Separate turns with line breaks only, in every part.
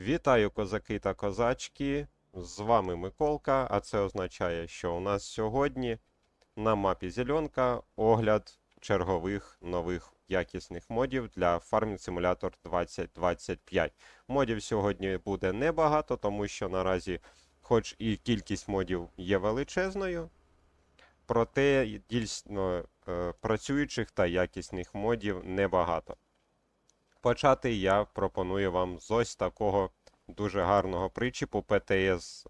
Вітаю козаки та козачки. З вами Миколка, а це означає, що у нас сьогодні на мапі Зеленка огляд чергових нових якісних модів для Farming Simulator 2025. Модів сьогодні буде небагато, тому що наразі, хоч і кількість модів є величезною, проте дійсно е, працюючих та якісних модів небагато. Почати я пропоную вам з ось такого дуже гарного причіпу PTS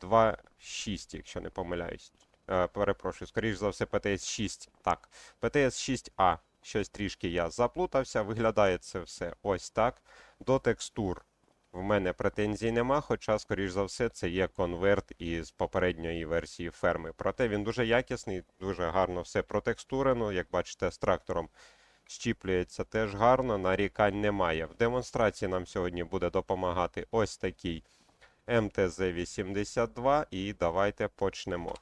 2.6, якщо не помиляюсь. Е, перепрошую, скоріш за все, PTS 6. Так, PTS 6A. Щось трішки я заплутався. Виглядає це все ось так. До текстур в мене претензій нема, хоча, скоріш за все, це є конверт із попередньої версії ферми. Проте він дуже якісний, дуже гарно все протекстурено. Як бачите, з трактором щіплюється теж гарно, нарікань немає. В демонстрації нам сьогодні буде допомагати ось такий МТЗ-82. І давайте почнемо.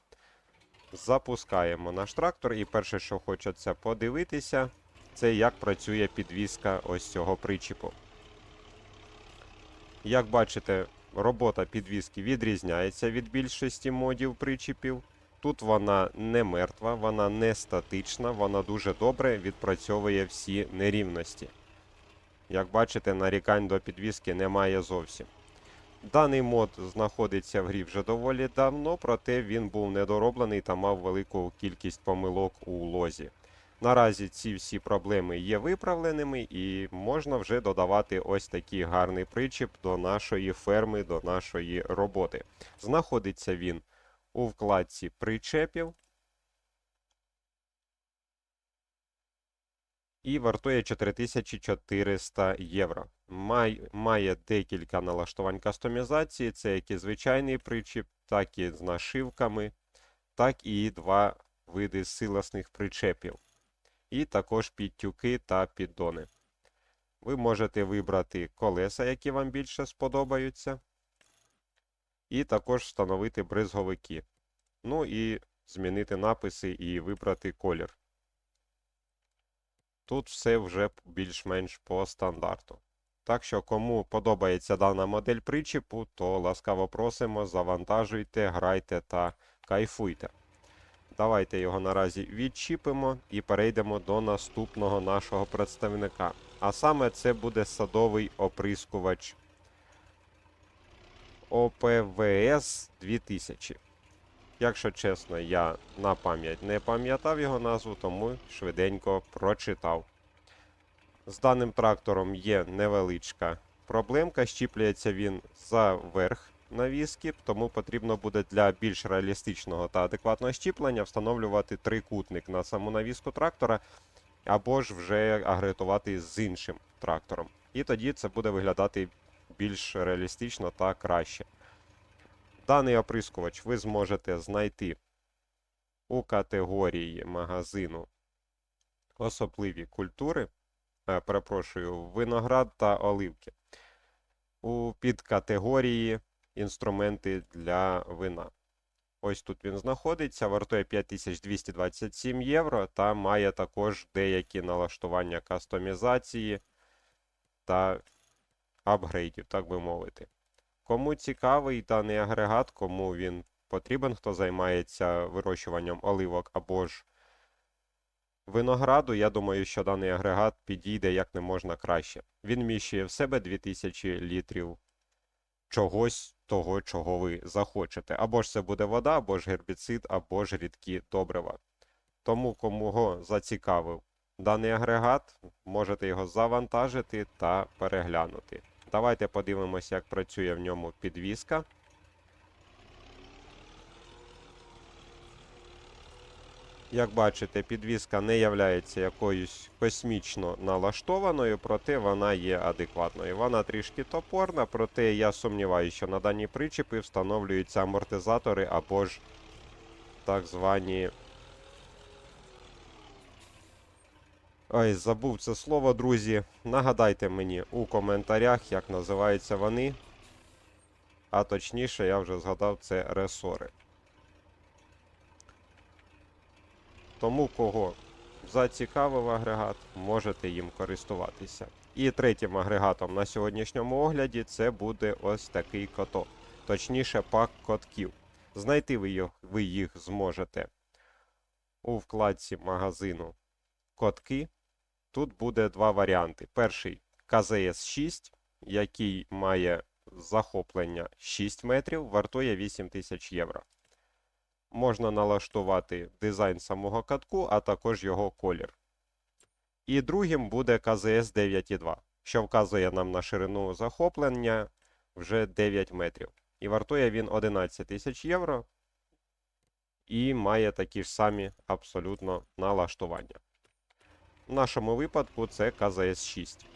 Запускаємо наш трактор, і перше, що хочеться подивитися, це як працює підвізка ось цього причіпу. Як бачите, робота підвізки відрізняється від більшості модів причіпів. Тут вона не мертва, вона не статична, вона дуже добре відпрацьовує всі нерівності. Як бачите, нарікань до підвіски немає зовсім. Даний мод знаходиться в грі вже доволі давно, проте він був недороблений та мав велику кількість помилок у лозі. Наразі ці всі проблеми є виправленими і можна вже додавати ось такий гарний причіп до нашої ферми, до нашої роботи. Знаходиться він у вкладці причепів. І вартує 4400 євро. Май, має декілька налаштувань кастомізації, це як і звичайний причіп, так і з нашивками, так і два види силосних причепів. І також підтюки та піддони. Ви можете вибрати колеса, які вам більше сподобаються. І також встановити бризговики. Ну і змінити написи і вибрати колір. Тут все вже більш-менш по стандарту. Так що, кому подобається дана модель причіпу, то ласкаво просимо, завантажуйте, грайте та кайфуйте. Давайте його наразі відчіпимо і перейдемо до наступного нашого представника. А саме це буде садовий оприскувач ОПВС 2000. Якщо чесно, я на пам'ять не пам'ятав його назву, тому швиденько прочитав. З даним трактором є невеличка проблемка. Щіплюється він за верх навіски, тому потрібно буде для більш реалістичного та адекватного щіплення встановлювати трикутник на саму навіску трактора, або ж вже агретувати з іншим трактором. І тоді це буде виглядати більш реалістично та краще. Даний оприскувач ви зможете знайти у категорії магазину особливі культури. Е, перепрошую, виноград та оливки. У підкатегорії інструменти для вина. Ось тут він знаходиться, вартує 5227 євро та має також деякі налаштування кастомізації та апгрейдів, так би мовити. Кому цікавий даний агрегат, кому він потрібен, хто займається вирощуванням оливок або ж винограду, я думаю, що даний агрегат підійде як не можна краще. Він вміщує в себе 2000 літрів чогось того, чого ви захочете. Або ж це буде вода, або ж гербіцид, або ж рідкі добрива. Тому, кому зацікавив даний агрегат, можете його завантажити та переглянути. Давайте подивимося, як працює в ньому підвіска. Як бачите, підвіска не є якоюсь космічно налаштованою, проте вона є адекватною. Вона трішки топорна, проте я сумніваюся, що на дані причепи встановлюються амортизатори або ж так звані. Ой, забув це слово, друзі. Нагадайте мені у коментарях, як називаються вони. А точніше, я вже згадав це ресори. Тому кого зацікавив агрегат, можете їм користуватися. І третім агрегатом на сьогоднішньому огляді це буде ось такий коток, точніше пак котків. Знайти ви їх, ви їх зможете у вкладці магазину котки. Тут буде два варіанти. Перший КЗС 6, який має захоплення 6 метрів, вартує 8000 євро. Можна налаштувати дизайн самого катку, а також його колір. І другим буде КЗС 9.2, що вказує нам на ширину захоплення вже 9 метрів. І вартує він 11 тисяч євро. І має такі ж самі абсолютно налаштування. В нашому випадку це КЗС 6.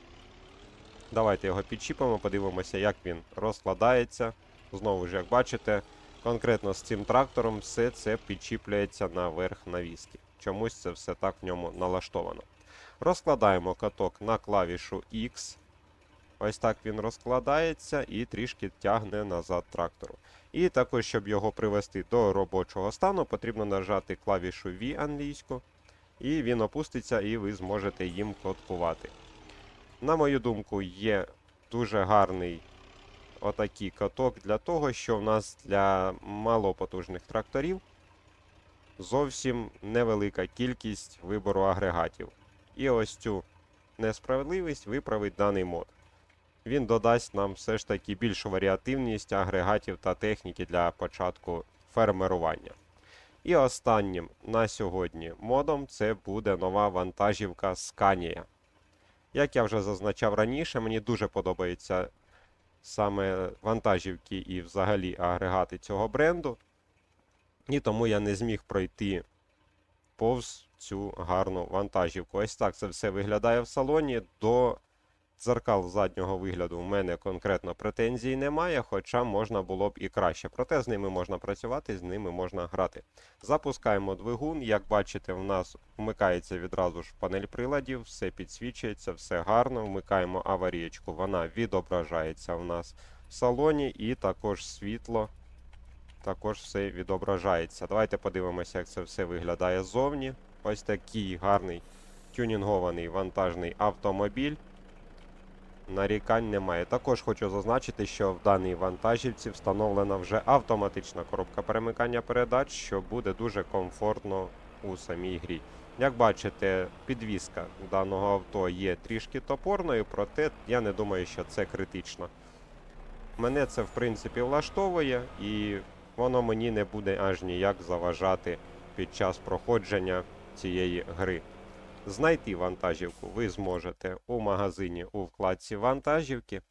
Давайте його підчіпимо, подивимося, як він розкладається. Знову ж, як бачите, конкретно з цим трактором все це підчіплюється наверх навіски. Чомусь це все так в ньому налаштовано. Розкладаємо каток на клавішу X. Ось так він розкладається і трішки тягне назад трактору. І також, щоб його привести до робочого стану, потрібно нажати клавішу V англійську. І він опуститься, і ви зможете їм коткувати. На мою думку, є дуже гарний отакий каток для того, що в нас для малопотужних тракторів зовсім невелика кількість вибору агрегатів. І ось цю несправедливість виправить даний мод. Він додасть нам все ж таки більшу варіативність агрегатів та техніки для початку фермерування. І останнім на сьогодні модом це буде нова вантажівка Scania. Як я вже зазначав раніше, мені дуже подобаються саме вантажівки і взагалі агрегати цього бренду. І тому я не зміг пройти повз цю гарну вантажівку. Ось так це все виглядає в салоні. До дзеркал заднього вигляду в мене конкретно претензій немає, хоча можна було б і краще. Проте з ними можна працювати, з ними можна грати. Запускаємо двигун. Як бачите, в нас вмикається відразу ж панель приладів, все підсвічується, все гарно. Вмикаємо аварієчку, вона відображається в нас в салоні, і також світло. Також все відображається. Давайте подивимося, як це все виглядає ззовні. Ось такий гарний тюнінгований вантажний автомобіль. Нарікань немає. Також хочу зазначити, що в даній вантажівці встановлена вже автоматична коробка перемикання передач, що буде дуже комфортно у самій грі. Як бачите, підвізка даного авто є трішки топорною, проте я не думаю, що це критично. Мене це в принципі влаштовує, і воно мені не буде аж ніяк заважати під час проходження цієї гри. Знайти вантажівку ви зможете у магазині у вкладці вантажівки.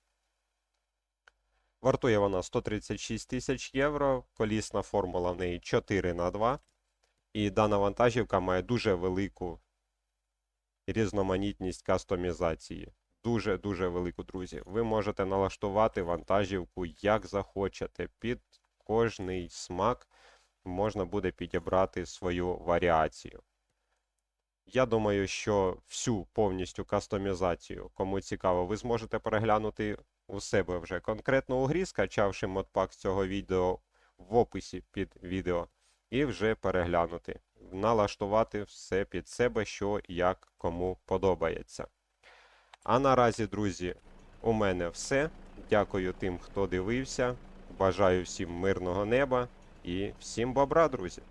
Вартує вона 136 тисяч євро. Колісна формула в неї 4 на 2 І дана вантажівка має дуже велику різноманітність кастомізації. Дуже-дуже велику, друзі. Ви можете налаштувати вантажівку як захочете. Під кожний смак можна буде підібрати свою варіацію. Я думаю, що всю повністю кастомізацію, кому цікаво, ви зможете переглянути у себе вже конкретно у грі, скачавши модпак цього відео в описі під відео, і вже переглянути, налаштувати все під себе, що як кому подобається. А наразі, друзі, у мене все. Дякую тим, хто дивився. Бажаю всім мирного неба і всім бобра, друзі!